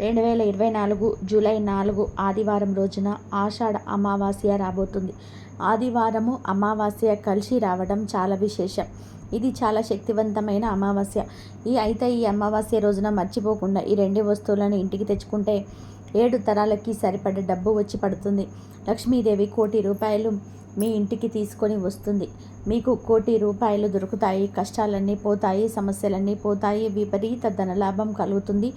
రెండు వేల ఇరవై నాలుగు జూలై నాలుగు ఆదివారం రోజున ఆషాఢ అమావాస్య రాబోతుంది. ఆదివారము అమావాస్య కలిసి రావడం చాలా విశేషం. ఇది చాలా శక్తివంతమైన అమావాస్య. ఈ అయితే ఈ అమావాస్య రోజున మర్చిపోకుండా ఈ రెండు వస్తువులను ఇంటికి తెచ్చుకుంటే ఏడు తరాలకి సరిపడ డబ్బు వచ్చి పడుతుంది. లక్ష్మీదేవి కోటి రూపాయలు మీ ఇంటికి తీసుకొని వస్తుంది. మీకు కోటి రూపాయలు దొరుకుతాయి కష్టాలన్నీ పోతాయి సమస్యలన్నీ పోతాయి విపరీత ధనలాభం కలుగుతుంది.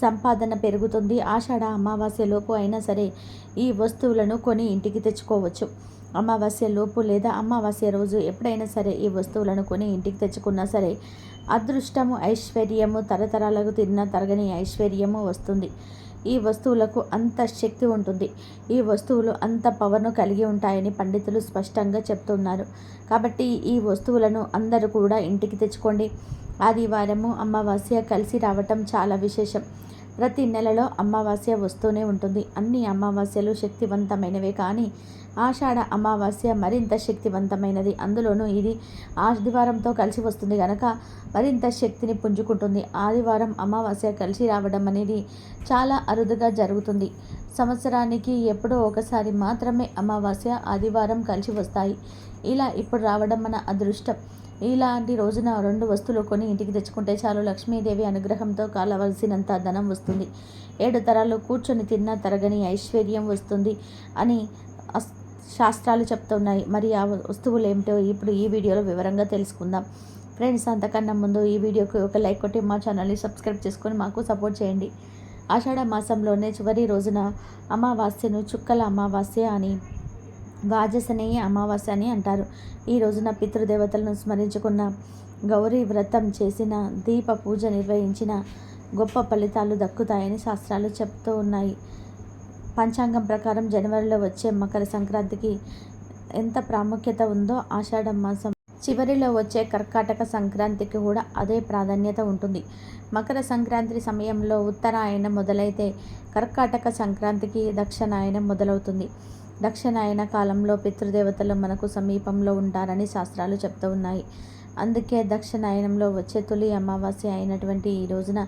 సంపాదన పెరుగుతుంది. ఆషాఢ అమావాస్య లోపు అయినా సరే ఈ వస్తువులను కొని ఇంటికి తెచ్చుకోవచ్చు. అమావాస్య లోపు లేదా అమావాస్య రోజు ఎప్పుడైనా సరే ఈ వస్తువులను కొని ఇంటికి తెచ్చుకున్నా సరే అదృష్టము ఐశ్వర్యము తరతరాలకు తిన్న తరగని ఐశ్వర్యము వస్తుంది. ఈ వస్తువులకు అంత శక్తి ఉంటుంది. ఈ వస్తువులు అంత పవర్ను కలిగి ఉంటాయని పండితులు స్పష్టంగా చెప్తున్నారు. కాబట్టి ఈ వస్తువులను అందరూ కూడా ఇంటికి తెచ్చుకోండి. ఆదివారము అమావాస్య కలిసి రావటం చాలా విశేషం. ప్రతి నెలలో అమావాస్య వస్తూనే ఉంటుంది. అన్ని అమావాస్యలు శక్తివంతమైనవే కానీ ఆషాఢ అమావాస్య మరింత శక్తివంతమైనది. అందులోనూ ఇది ఆదివారంతో కలిసి వస్తుంది కనుక మరింత శక్తిని పుంజుకుంటుంది. ఆదివారం అమావాస్య కలిసి రావడం అనేది చాలా అరుదుగా జరుగుతుంది. సంవత్సరానికి ఎప్పుడో ఒకసారి మాత్రమే అమావాస్య ఆదివారం కలిసి వస్తాయి. ఇలా ఇప్పుడు రావడం మన అదృష్టం. ఇలాంటి రోజున రెండు వస్తువులు కొని ఇంటికి తెచ్చుకుంటే చాలు. లక్ష్మీదేవి అనుగ్రహంతో కాలవలసినంత ధనం వస్తుంది. ఏడు తరాలు కూర్చొని తిన్న తరగని ఐశ్వర్యం వస్తుంది అని శాస్త్రాలు చెప్తున్నాయి. మరి ఆ వస్తువులు ఏమిటో ఇప్పుడు ఈ వీడియోలో వివరంగా తెలుసుకుందాం. ఫ్రెండ్స్ అంతకన్నా ముందు ఈ వీడియోకి ఒక లైక్ కొట్టి మా ఛానల్ని సబ్స్క్రైబ్ చేసుకొని మాకు సపోర్ట్ చేయండి. ఆషాఢ మాసంలోనే చివరి రోజున అమావాస్యను చుక్కల అమావాస్య అని వాజసనేయ అమావాస్య అని అంటారు. ఈ రోజున పితృదేవతలను స్మరించుకున్న గౌరీ వ్రతం చేసిన దీప పూజ నిర్వహించిన గొప్ప ఫలితాలు దక్కుతాయని శాస్త్రాలు చెప్తూ ఉన్నాయి. పంచాంగం ప్రకారం జనవరిలో వచ్చే మకర సంక్రాంతికి ఎంత ప్రాముఖ్యత ఉందో ఆషాఢ మాసం. చివరిలో వచ్చే కర్కాటక సంక్రాంతికి కూడా అదే ప్రాధాన్యత ఉంటుంది. మకర సంక్రాంతి సమయంలో ఉత్తరాయణం మొదలైతే కర్కాటక సంక్రాంతికి దక్షిణాయనం మొదలవుతుంది. దక్షిణాయన కాలంలో పితృదేవతలు మనకు సమీపంలో ఉంటారని శాస్త్రాలు చెప్తూ ఉన్నాయి. అందుకే దక్షిణాయనంలో వచ్చే తొలి అమావాస్య అయినటువంటి ఈ రోజున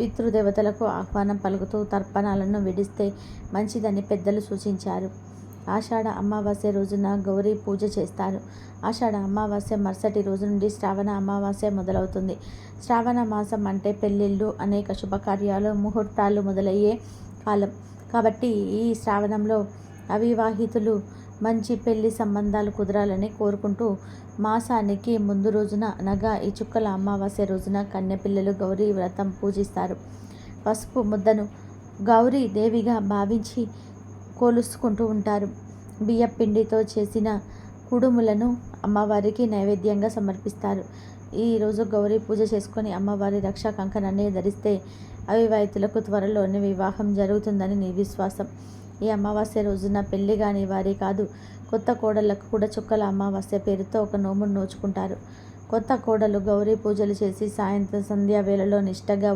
పితృదేవతలకు ఆహ్వానం పలుకుతూ తర్పణాలను విడిస్తే మంచిదని పెద్దలు సూచించారు. ఆషాఢ అమావాస్య రోజున గౌరీ పూజ చేస్తారు. ఆషాఢ అమావాస్య మరుసటి రోజు నుండి శ్రావణ అమావాస్య మొదలవుతుంది. శ్రావణ మాసం అంటే పెళ్ళిళ్ళు అనేక శుభకార్యాలు ముహూర్తాలు మొదలయ్యే కాలం. కాబట్టి ఈ శ్రావణంలో అవివాహితులు మంచి పెళ్ళి సంబంధాలు కుదరాలని కోరుకుంటూ మాసానికి ముందు రోజున అనగా ఈ చుక్కల అమావాస్య రోజున కన్యపిల్లలు గౌరీ వ్రతం పూజిస్తారు. పసుపు ముద్దను గౌరీ దేవిగా భావించి కోలుసుకుంటూ ఉంటారు. బియ్య పిండితో చేసిన కుడుములను అమ్మవారికి నైవేద్యంగా సమర్పిస్తారు. ఈరోజు గౌరీ పూజ చేసుకొని అమ్మవారి రక్షా కంకణాన్ని ధరిస్తే అవివాహితులకు త్వరలోనే వివాహం జరుగుతుందని నీ విశ్వాసం. ఈ అమావాస్య రోజున పెళ్ళి కాని వారే కాదు కొత్త కోడళ్ళకు కూడా చుక్కల అమావాస్య పేరుతో ఒక నోమును నోచుకుంటారు. కొత్త కోడలు గౌరీ పూజలు చేసి సాయంత్రం సంధ్యా వేళలో నిష్టగా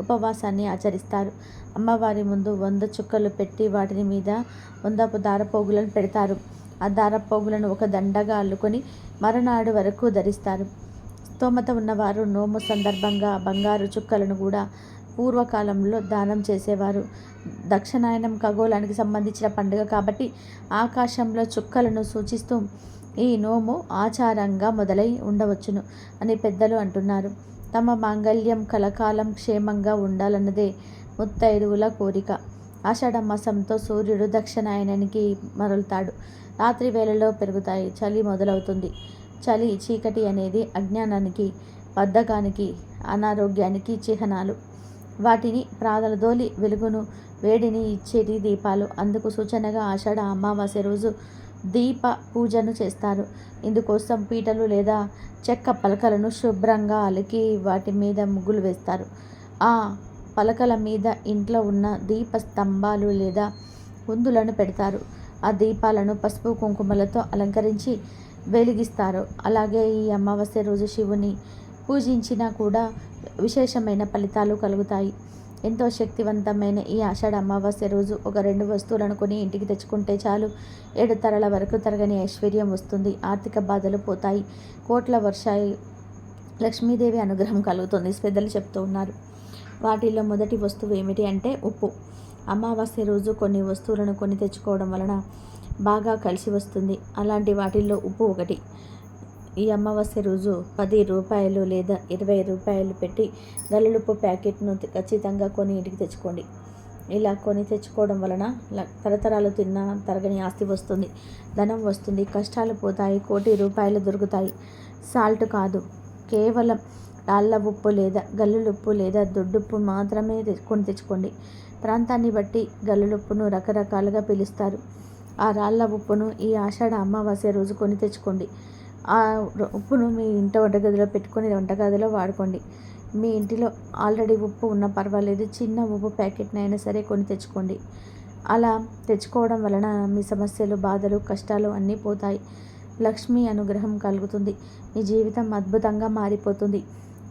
ఉపవాసాన్ని ఆచరిస్తారు. అమ్మవారి ముందు వంద చుక్కలు పెట్టి వాటిని మీద వందపు దారపోగులను పెడతారు. ఆ దారపోగులను ఒక దండగా అల్లుకొని మరనాడు వరకు ధరిస్తారు. స్తోమత ఉన్నవారు నోము సందర్భంగా బంగారు చుక్కలను కూడా పూర్వకాలంలో దానం చేసేవారు. దక్షిణాయనం ఖగోళానికి సంబంధించిన పండుగ కాబట్టి ఆకాశంలో చుక్కలను సూచిస్తూ ఈ నోము ఆచారంగా మొదలై ఉండవచ్చును అని పెద్దలు అంటున్నారు. తమ మాంగళ్యం కలకాలం క్షేమంగా ఉండాలన్నదే ముత్తైదువుల కోరిక. ఆషాఢ మాసంతో సూర్యుడు దక్షిణాయనానికి మరలుతాడు. రాత్రి వేళలో పెరుగుతాయి. చలి మొదలవుతుంది. చలి చీకటి అనేది అజ్ఞానానికి బద్ధకానికి అనారోగ్యానికి చిహ్నాలు. వాటిని ప్రాదలదోలి వెలుగును వేడిని ఇచ్చేటి దీపాలు. అందుకు సూచనగా ఆషాఢ అమావాస్య రోజు దీప పూజను చేస్తారు. ఇందుకోసం పీటలు లేదా చెక్క పలకలను శుభ్రంగా అలికి వాటి మీద ముగ్గులు వేస్తారు. ఆ పలకల మీద ఇంట్లో ఉన్న దీప స్తంభాలు లేదా కుందులను పెడతారు. ఆ దీపాలను పసుపు కుంకుమలతో అలంకరించి వెలిగిస్తారు. అలాగే ఈ అమావాస్య రోజు శివుని పూజించినా కూడా విశేషమైన ఫలితాలు కలుగుతాయి. ఎంతో శక్తివంతమైన ఈ ఆషాఢ అమావాస్య రోజు ఒక రెండు వస్తువులను కొని ఇంటికి తెచ్చుకుంటే చాలు. ఏడు తరల వరకు తరగని ఐశ్వర్యం వస్తుంది. ఆర్థిక బాధలు పోతాయి. కోట్ల వర్షాయి లక్ష్మీదేవి అనుగ్రహం కలుగుతుంది. పెద్దలు చెప్తూ ఉన్నారు. వాటిల్లో మొదటి వస్తువు ఏమిటి అంటే ఉప్పు. అమావాస్య రోజు కొన్ని వస్తువులను కొని తెచ్చుకోవడం వలన బాగా కలిసి వస్తుంది. అలాంటి వాటిల్లో ఉప్పు ఒకటి. ఈ అమావాస్య రోజు పది రూపాయలు లేదా ఇరవై రూపాయలు పెట్టి గల్లులుప్పు ప్యాకెట్ను ఖచ్చితంగా కొని ఇంటికి తెచ్చుకోండి. ఇలా కొని తెచ్చుకోవడం వలన తరతరాలు తిన్న తరగని ఆస్తి వస్తుంది ధనం వస్తుంది కష్టాలు పోతాయి కోటి రూపాయలు దొరుకుతాయి. సాల్ట్ కాదు కేవలం రాళ్ళ ఉప్పు లేదా గల్లులుప్పు లేదా దొడ్డుప్పు మాత్రమే కొని తెచ్చుకోండి. ప్రాంతాన్ని బట్టి గల్లులుప్పును రకరకాలుగా పిలుస్తారు. ఆ రాళ్ళ ఉప్పును ఈ ఆషాఢ అమావాస్య రోజు కొని తెచ్చుకోండి. ఆ ఉప్పును మీ ఇంట వంటగదిలో పెట్టుకొని వంటగదిలో వాడుకోండి. మీ ఇంటిలో ఆల్రెడీ ఉప్పు ఉన్న పర్వాలేదు చిన్న ఉప్పు ప్యాకెట్నైనా సరే కొని తెచ్చుకోండి. అలా తెచ్చుకోవడం వలన మీ సమస్యలు బాధలు కష్టాలు అన్నీ పోతాయి. లక్ష్మి అనుగ్రహం కలుగుతుంది. మీ జీవితం అద్భుతంగా మారిపోతుంది.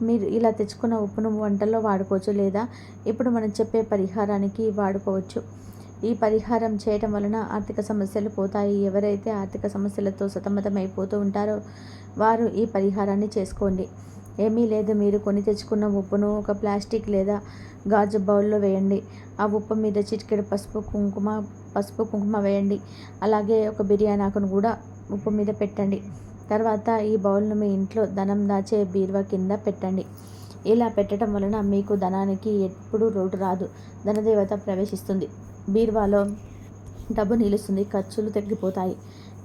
మీరు ఇలా తెచ్చుకున్న ఉప్పును వంటల్లో వాడుకోవచ్చు లేదా ఇప్పుడు మనం చెప్పే పరిహారానికి వాడుకోవచ్చు. ఈ పరిహారం చేయటం వలన ఆర్థిక సమస్యలు పోతాయి. ఎవరైతే ఆర్థిక సమస్యలతో సతమతమైపోతూ ఉంటారో వారు ఈ పరిహారాన్ని చేసుకోండి. ఏమీ లేదు మీరు కొని తెచ్చుకున్న ఉప్పును ఒక ప్లాస్టిక్ లేదా గాజు బౌల్లో వేయండి. ఆ ఉప్పు మీద చిటికెడు పసుపు కుంకుమ పసుపు కుంకుమ వేయండి. అలాగే ఒక బిర్యానీ ఆకును కూడా ఉప్పు మీద పెట్టండి. తర్వాత ఈ బౌల్ను మీ ఇంట్లో ధనం దాచే బీరువా కింద పెట్టండి. ఇలా పెట్టడం వలన మీకు ధనానికి ఎప్పుడు రోడ్డు రాదు. ధనదేవత ప్రవేశిస్తుంది. బీరువాలో డబ్బు నిలుస్తుంది ఖర్చులు తగ్గిపోతాయి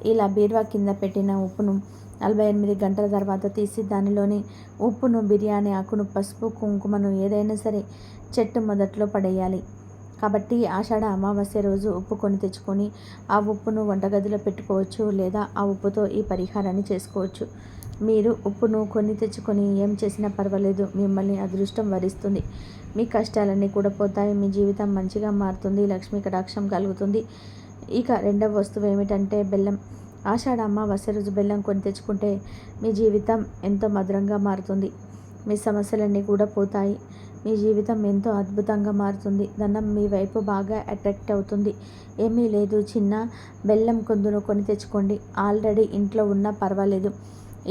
ఇలా బీరువా కింద పెట్టిన ఉప్పును నలభై ఎనిమిది గంటల తర్వాత తీసి దానిలోని ఉప్పును బిర్యానీ ఆకును పసుపు కుంకుమను ఏదైనా సరే చెట్టు మొదట్లో పడేయాలి. కాబట్టి ఆషాఢ అమావాస్య రోజు ఉప్పు కొని తెచ్చుకొని ఆ ఉప్పును వంటగదిలో పెట్టుకోవచ్చు లేదా ఆ ఉప్పుతో ఈ పరిహారాన్ని చేసుకోవచ్చు. మీరు ఉప్పును కొని తెచ్చుకొని ఏం చేసినా పర్వాలేదు మిమ్మల్ని అదృష్టం వరిస్తుంది. మీ కష్టాలన్నీ కూడా పోతాయి. మీ జీవితం మంచిగా మారుతుంది. లక్ష్మీ కటాక్షం కలుగుతుంది. ఇక రెండవ వస్తువు ఏమిటంటే బెల్లం. ఆషాఢ అమావాస్య రోజు బెల్లం కొని తెచ్చుకుంటే మీ జీవితం ఎంతో మధురంగా మారుతుంది. మీ సమస్యలన్నీ కూడా పోతాయి. మీ జీవితం ఎంతో అద్భుతంగా మారుతుంది. ధనం మీ వైపు బాగా అట్రాక్ట్ అవుతుంది. ఏమీ లేదు. చిన్న బెల్లం కొందును కొని తెచ్చుకోండి. ఆల్రెడీ ఇంట్లో ఉన్నా పర్వాలేదు.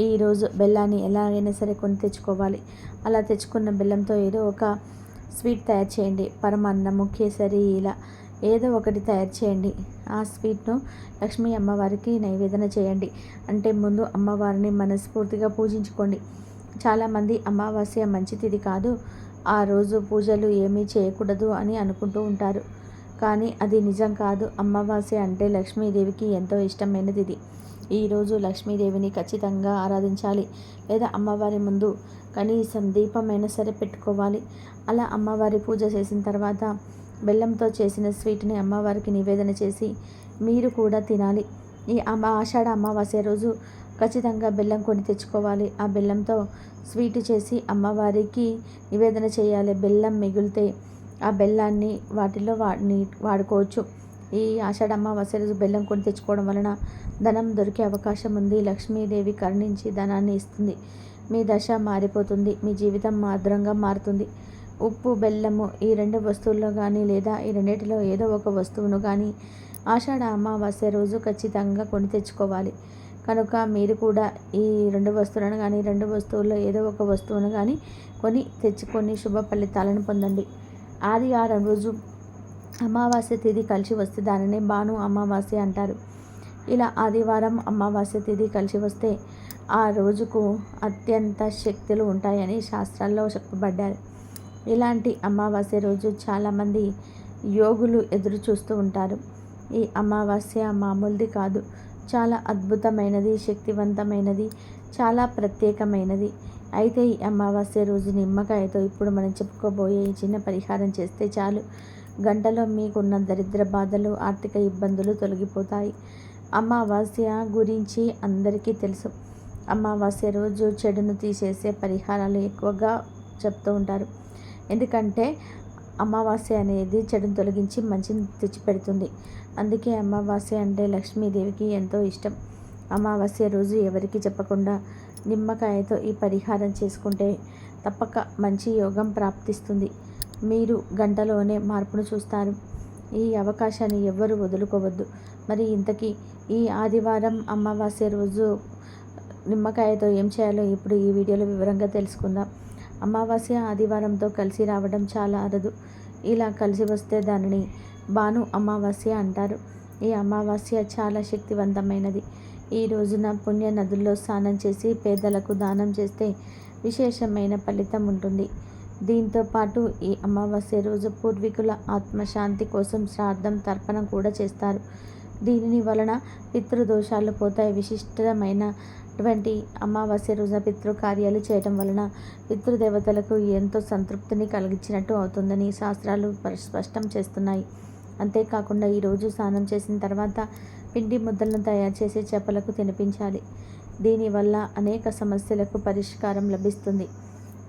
ఈరోజు బెల్లాన్ని ఎలాగైనా సరే కొని తెచ్చుకోవాలి. అలా తెచ్చుకున్న బెల్లంతో ఏదో ఒక స్వీట్ తయారు చేయండి. పరమాన్నము కేసరి ఇలా ఏదో ఒకటి తయారు చేయండి. ఆ స్వీట్ను లక్ష్మీ అమ్మవారికి నైవేదన చేయండి. అంటే ముందు అమ్మవారిని మనస్ఫూర్తిగా పూజించుకోండి. చాలామంది అమావాస్య మంచి తిది కాదు ఆ రోజు పూజలు ఏమీ చేయకూడదు అని అనుకుంటూ ఉంటారు. కానీ అది నిజం కాదు. అమావాస్య అంటే లక్ష్మీదేవికి ఎంతో ఇష్టమైనది ఇది. ఈరోజు లక్ష్మీదేవిని ఖచ్చితంగా ఆరాధించాలి. లేదా అమ్మవారి ముందు కనీసం దీపమైనా సరే పెట్టుకోవాలి. అలా అమ్మవారి పూజ చేసిన తర్వాత బెల్లంతో చేసిన స్వీట్ని అమ్మవారికి నివేదన చేసి మీరు కూడా తినాలి. ఈ అమ్మ ఆషాఢ అమావాస్య రోజు ఖచ్చితంగా బెల్లం కొని తెచ్చుకోవాలి. ఆ బెల్లంతో స్వీట్ చేసి అమ్మవారికి నివేదన చేయాలి. బెల్లం మిగిలితే ఆ బెల్లాన్ని వాటిలో వాడి వాడుకోవచ్చు. ఈ ఆషాఢ అమావాస్య రోజు బెల్లం కొని తెచ్చుకోవడం వలన ధనం దొరికే అవకాశం ఉంది. లక్ష్మీదేవి కరుణించి ధనాన్ని ఇస్తుంది. మీ దశ మారిపోతుంది. మీ జీవితం మాద్రంగా మారుతుంది. ఉప్పు బెల్లము ఈ రెండు వస్తువుల్లో కానీ లేదా ఈ రెండింటిలో ఏదో ఒక వస్తువును కానీ ఆషాఢ అమావాస్య రోజు ఖచ్చితంగా కొని తెచ్చుకోవాలి. కనుక మీరు కూడా ఈ రెండు వస్తువులను కానీ రెండు వస్తువుల్లో ఏదో ఒక వస్తువును కానీ కొని తెచ్చుకొని శుభ ఫలితాలను పొందండి. ఆదివారం రోజు అమావాస్య తిథి కలిసి వస్తే దానిని భాను అమావాస్య అంటారు. ఇలా ఆదివారం అమావాస్య తిథి కలిసి వస్తే ఆ రోజుకు అత్యంత శక్తులు ఉంటాయని శాస్త్రాల్లో చెప్పబడ్డారు. ఇలాంటి అమావాస్య రోజు చాలామంది యోగులు ఎదురు చూస్తూ ఉంటారు. ఈ అమావాస్య మామూలుది కాదు. చాలా అద్భుతమైనది శక్తివంతమైనది చాలా ప్రత్యేకమైనది. అయితే ఈ అమావాస్య రోజు నిమ్మకాయతో ఇప్పుడు మనం చెప్పుకోబోయే ఈ చిన్న పరిహారం చేస్తే చాలు. గంటలో మీకున్న దరిద్ర బాధలు ఆర్థిక ఇబ్బందులు తొలగిపోతాయి. అమావాస్య గురించి అందరికీ తెలుసు. అమావాస్య రోజు చెడును తీసేసే పరిహారాలు ఎక్కువగా చెప్తూ ఉంటారు. ఎందుకంటే అమావాస్య అనేది చెడును తొలగించి మంచిని తెచ్చిపెడుతుంది. అందుకే అమావాస్య అంటే లక్ష్మీదేవికి ఎంతో ఇష్టం. అమావాస్య రోజు ఎవరికి చెప్పకుండా నిమ్మకాయతో ఈ పరిహారం చేసుకుంటే తప్పక మంచి యోగం ప్రాప్తిస్తుంది. మీరు గంటలోనే మార్పును చూస్తారు. ఈ అవకాశాన్ని ఎవ్వరు వదులుకోవద్దు. మరి ఇంతకీ ఈ ఆదివారం అమావాస్య రోజు నిమ్మకాయతో ఏం చేయాలో ఇప్పుడు ఈ వీడియోలో వివరంగా తెలుసుకుందాం. అమావాస్య ఆదివారంతో కలిసి రావడం చాలా అరదు. ఇలా కలిసి వస్తే దానిని భాను అమావాస్య అంటారు. ఈ అమావాస్య చాలా శక్తివంతమైనది. ఈ రోజున పుణ్య నదుల్లో స్నానం చేసి పేదలకు దానం చేస్తే విశేషమైన ఫలితం ఉంటుంది. దీంతో పాటు ఈ అమావాస్య రోజు పూర్వీకుల ఆత్మశాంతి కోసం శ్రాద్ధం తర్పణం కూడా చేస్తారు. దీనిని వలన పితృదోషాలు పోతాయి. విశిష్టమైనటువంటి అమావాస్య రోజున పితృకార్యాలు చేయటం వలన పితృదేవతలకు ఎంతో సంతృప్తిని కలిగించినట్టు అవుతుందని శాస్త్రాలు స్పష్టం చేస్తున్నాయి. అంతేకాకుండా ఈరోజు స్నానం చేసిన తర్వాత పిండి ముద్దలను తయారు చేసి చేపలకు తినిపించాలి. దీనివల్ల అనేక సమస్యలకు పరిష్కారం లభిస్తుంది.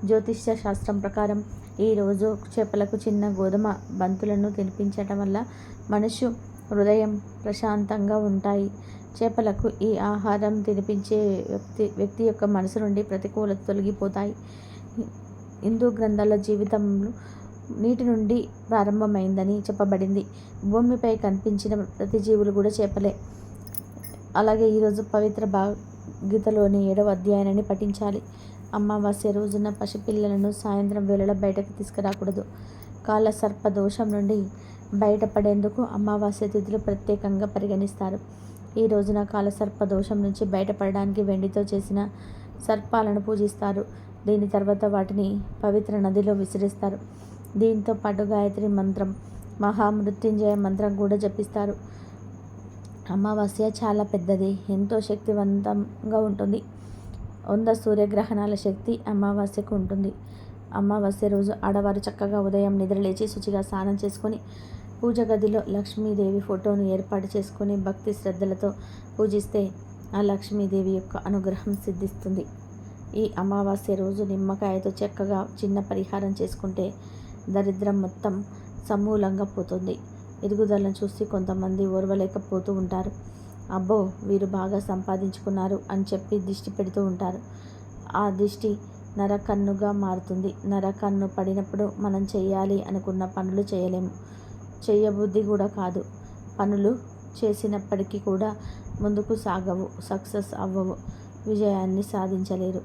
జ్యోతిష్య శాస్త్రం ప్రకారం ఈరోజు చేపలకు చిన్న గోధుమ బంతులను తినిపించటం వల్ల మనుషు హృదయం ప్రశాంతంగా ఉంటాయి. చేపలకు ఈ ఆహారం తినిపించే వ్యక్తి వ్యక్తి యొక్క మనసు నుండి ప్రతికూలత తొలగిపోతాయి. హిందూ గ్రంథాల జీవితంలో నీటి నుండి ప్రారంభమైందని చెప్పబడింది. భూమిపై కనిపించిన ప్రతి జీవులు కూడా చేపలే. అలాగే ఈరోజు పవిత్ర భాగీతలోని ఏడవ అధ్యాయాన్ని పఠించాలి. అమావాస్య రోజున పసిపిల్లలను సాయంత్రం వేళలో బయటకు తీసుకురాకూడదు. కాల సర్పదోషం నుండి బయటపడేందుకు అమావాస్య తిథులు ప్రత్యేకంగా పరిగణిస్తారు. ఈ రోజున కాలసర్ప దోషం నుంచి బయటపడడానికి వెండితో చేసిన సర్పాలను పూజిస్తారు. దీని తర్వాత వాటిని పవిత్ర నదిలో విసిరిస్తారు. దీంతో పాటు గాయత్రి మంత్రం మహామృత్యుంజయ మంత్రం కూడా జపిస్తారు. అమావాస్య చాలా పెద్దది ఎంతో శక్తివంతంగా ఉంటుంది. వంద సూర్యగ్రహణాల శక్తి అమావాస్యకు ఉంటుంది. అమావాస్య రోజు ఆడవారు చక్కగా ఉదయం నిద్రలేచి శుచిగా స్నానం చేసుకొని పూజ గదిలో లక్ష్మీదేవి ఫోటోను ఏర్పాటు చేసుకొని భక్తి శ్రద్ధలతో పూజిస్తే ఆ లక్ష్మీదేవి యొక్క అనుగ్రహం సిద్ధిస్తుంది. ఈ అమావాస్య రోజు నిమ్మకాయతో చక్కగా చిన్న పరిహారం చేసుకుంటే దరిద్రం మొత్తం సమూలంగా పోతుంది. ఎదుగుదలను చూసి కొంతమంది ఓర్వలేకపోతూ ఉంటారు. అబ్బో వీరు బాగా సంపాదించుకున్నారు అని చెప్పి దిష్టి పెడుతూ ఉంటారు. ఆ దిష్టి నరకన్నుగా మారుతుంది. నరకన్ను పడినప్పుడు మనం చేయాలి అనుకున్న పనులు చేయలేము. చేయబుద్ధి కూడా కాదు. పనులు చేసినప్పటికీ కూడా ముందుకు సాగవు సక్సెస్ అవ్వవు. విజయాన్ని సాధించలేరు.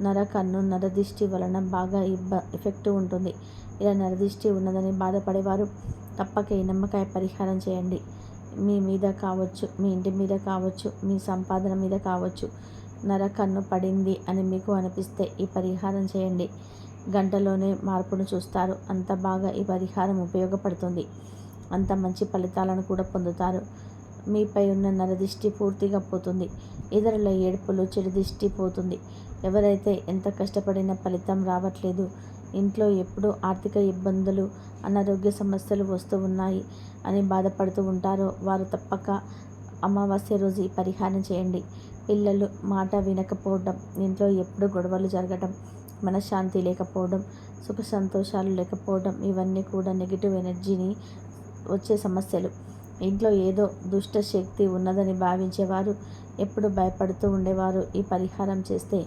నరకన్ను నరదిష్టి వలన బాగా ఇబ్బ ఎఫెక్ట్ ఉంటుంది. ఇలా నరదిష్టి ఉన్నదని బాధపడేవారు తప్పక ఈ నమ్మకాయ పరిహారం చేయండి. మీ మీద కావచ్చు మీ ఇంటి మీద కావచ్చు మీ సంపాదన మీద కావచ్చు. నర కన్ను పడింది అని మీకు అనిపిస్తే ఈ పరిహారం చేయండి. గంటలోనే మార్పును చూస్తారు. అంత బాగా ఈ పరిహారం ఉపయోగపడుతుంది. అంత మంచి ఫలితాలను కూడా పొందుతారు. మీపై ఉన్న నరదిష్టి పూర్తిగా పోతుంది. ఇతరుల ఏడుపులు చెడు దిష్టి పోతుంది. ఎవరైతే ఎంత కష్టపడిన ఫలితం రావట్లేదు ఇంట్లో ఎప్పుడూ ఆర్థిక ఇబ్బందులు అనారోగ్య సమస్యలు వస్తూ ఉన్నాయి అని బాధపడుతూ ఉంటారో వారు తప్పక అమావాస్య రోజు ఈ పరిహారం చేయండి. పిల్లలు మాట వినకపోవడం ఇంట్లో ఎప్పుడు గొడవలు జరగడం మనశ్శాంతి లేకపోవడం సుఖ సంతోషాలు లేకపోవడం ఇవన్నీ కూడా నెగిటివ్ ఎనర్జీని వచ్చే సమస్యలు. ఇంట్లో ఏదో దుష్ట శక్తి ఉన్నదని భావించేవారు ఎప్పుడు భయపడుతూ ఉండేవారు ఈ పరిహారం చేస్తే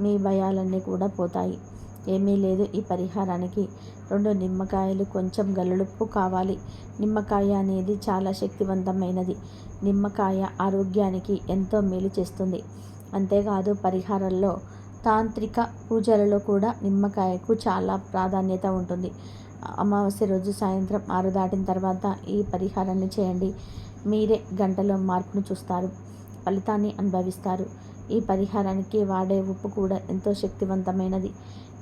మీ భయాలన్నీ కూడా పోతాయి. ఏమీ లేదు ఈ పరిహారానికి. రెండు నిమ్మకాయలు కొంచెం గల్లుడుప్పు కావాలి. నిమ్మకాయ అనేది చాలా శక్తివంతమైనది. నిమ్మకాయ ఆరోగ్యానికి ఎంతో మేలు చేస్తుంది. అంతేకాదు పరిహారాల్లో తాంత్రిక పూజలలో కూడా నిమ్మకాయకు చాలా ప్రాధాన్యత ఉంటుంది. అమావాస్య రోజు సాయంత్రం ఆరు దాటిన తర్వాత ఈ పరిహారాన్ని చేయండి. మీరే గంటలో మార్పును చూస్తారు. ఫలితాన్ని అనుభవిస్తారు. ఈ పరిహారానికి వాడే ఉప్పు కూడా ఎంతో శక్తివంతమైనది.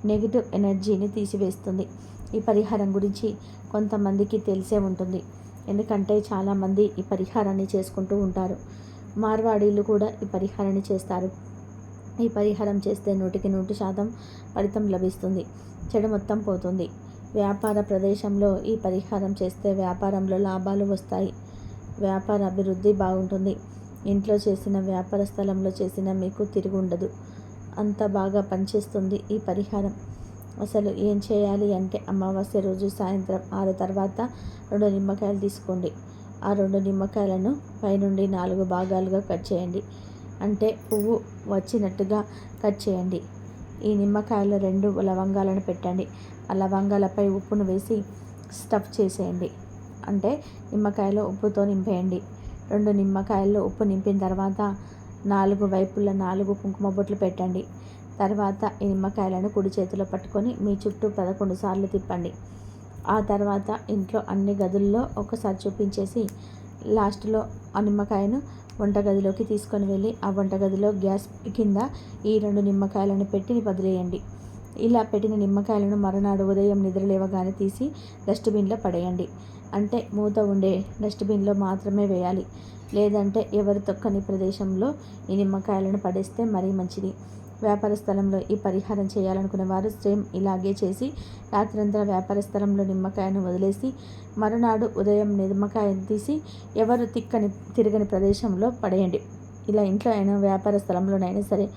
నెగిటివ్ ఎనర్జీని తీసివేస్తుంది. ఈ పరిహారం గురించి కొంతమందికి తెలిసే ఉంటుంది. ఎందుకంటే చాలామంది ఈ పరిహారాన్ని చేసుకుంటూ ఉంటారు. మార్వాడీలు కూడా ఈ పరిహారాన్ని చేస్తారు. ఈ పరిహారం చేస్తే నూటికి నూటి శాతం ఫలితం లభిస్తుంది. చెడు మొత్తం పోతుంది. వ్యాపార ప్రదేశంలో ఈ పరిహారం చేస్తే వ్యాపారంలో లాభాలు వస్తాయి. వ్యాపార అభివృద్ధి బాగుంటుంది. ఇంట్లో చేసిన వ్యాపార స్థలంలో చేసిన మీకు తిరిగి ఉండదు అంత బాగా పనిచేస్తుంది ఈ పరిహారం. అసలు ఏం చేయాలి అంటే అమావాస్య రోజు సాయంత్రం ఆరు తర్వాత రెండు నిమ్మకాయలు తీసుకోండి. ఆ రెండు నిమ్మకాయలను పైనుండి నాలుగు భాగాలుగా కట్ చేయండి. అంటే పువ్వు వచ్చినట్టుగా కట్ చేయండి. ఈ నిమ్మకాయలు రెండు లవంగాలను పెట్టండి. ఆ లవంగాలపై ఉప్పును వేసి స్టఫ్ చేసేయండి. అంటే నిమ్మకాయలో ఉప్పుతో నింపేయండి. రెండు నిమ్మకాయల్లో ఉప్పు నింపిన తర్వాత నాలుగు వైపుల నాలుగు కుంకుమ బొట్లు పెట్టండి. తర్వాత ఈ నిమ్మకాయలను కుడి చేతిలో పట్టుకొని మీ చుట్టూ పదకొండు సార్లు తిప్పండి. ఆ తర్వాత ఇంట్లో అన్ని గదుల్లో ఒకసారి చూపించేసి లాస్ట్లో ఆ నిమ్మకాయను వంటగదిలోకి తీసుకొని వెళ్ళి ఆ వంటగదిలో గ్యాస్ కింద ఈ రెండు నిమ్మకాయలను పెట్టి వదిలేయండి. ఇలా పెట్టిన నిమ్మకాయలను మరునాడు ఉదయం నిద్రలేవగానే తీసి డస్ట్బిన్లో పడేయండి. అంటే మూత ఉండే డస్ట్బిన్లో మాత్రమే వేయాలి. లేదంటే ఎవరు తొక్కని ప్రదేశంలో ఈ నిమ్మకాయలను పడేస్తే మరీ మంచిది. వ్యాపార స్థలంలో ఈ పరిహారం చేయాలనుకునే వారు సేమ్ ఇలాగే చేసి రాత్రంతా వ్యాపార స్థలంలో నిమ్మకాయను వదిలేసి మరునాడు ఉదయం నిమ్మకాయను తీసి ఎవరు తిక్కని తిరగని ప్రదేశంలో పడేయండి. ఇలా ఇంట్లో అయినా వ్యాపార స్థలంలోనైనా సరే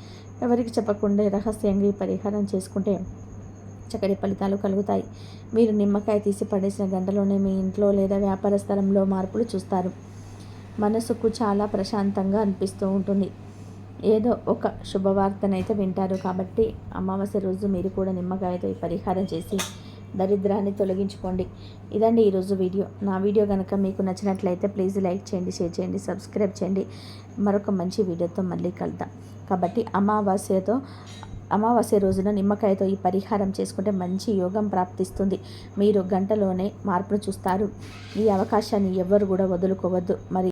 ఎవరికి చెప్పకుండా రహస్యంగా ఈ పరిహారం చేసుకుంటే చక్కటి ఫలితాలు కలుగుతాయి. మీరు నిమ్మకాయ తీసి పడేసిన గంటలోనే మీ ఇంట్లో లేదా వ్యాపార స్థలంలో మార్పులు చూస్తారు. మనసుకు చాలా ప్రశాంతంగా అనిపిస్తూ ఉంటుంది. ఏదో ఒక శుభవార్తనైతే వింటారు కాబట్టి అమావాస్య రోజు మీరు కూడా నిమ్మకాయతో ఈ పరిహారం చేసి దరిద్రాన్ని తొలగించుకోండి. ఇదండి ఈరోజు వీడియో. నా వీడియో కనుక మీకు నచ్చినట్లయితే ప్లీజ్ లైక్ చేయండి షేర్ చేయండి సబ్స్క్రైబ్ చేయండి. మరొక మంచి వీడియోతో మళ్ళీ కలుద్దాం. కాబట్టి అమావాస్యతో అమావాస్య రోజున నిమ్మకాయతో ఈ పరిహారం చేసుకుంటే మంచి యోగం ప్రాప్తిస్తుంది. మీరు గంటలోనే మార్పును చూస్తారు. ఈ అవకాశాన్ని ఎవ్వరు కూడా వదులుకోవద్దు. మరి